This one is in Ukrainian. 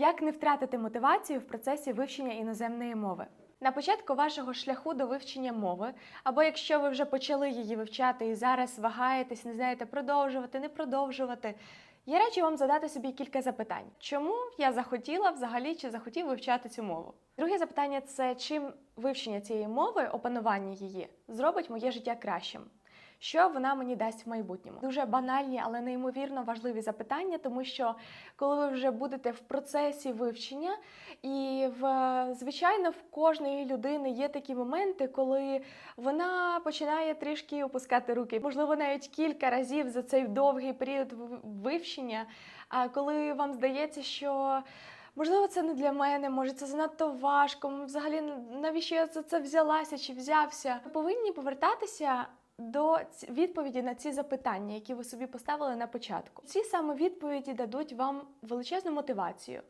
Як не втратити мотивацію в процесі вивчення іноземної мови? На початку вашого шляху до вивчення мови, або якщо ви вже почали її вивчати і зараз вагаєтесь, не знаєте, продовжувати, не продовжувати. Я раджу вам задати собі кілька запитань. Чому я захотіла взагалі чи захотів вивчати цю мову? Друге запитання це чим вивчення цієї мови, опанування її, зробить моє життя кращим. Що вона мені дасть в майбутньому? Дуже банальні, але неймовірно важливі запитання, тому що коли ви вже будете в процесі вивчення, і в звичайно в кожної людини є такі моменти, коли вона починає трішки опускати руки, можливо, навіть кілька разів за цей довгий період вивчення, а коли вам здається, що. Можливо, це не для мене, може це занадто важко. Взагалі, навіщо я за це взялася чи взявся? Ви повинні повертатися до відповіді на ці запитання, які ви собі поставили на початку. Ці саме відповіді дадуть вам величезну мотивацію.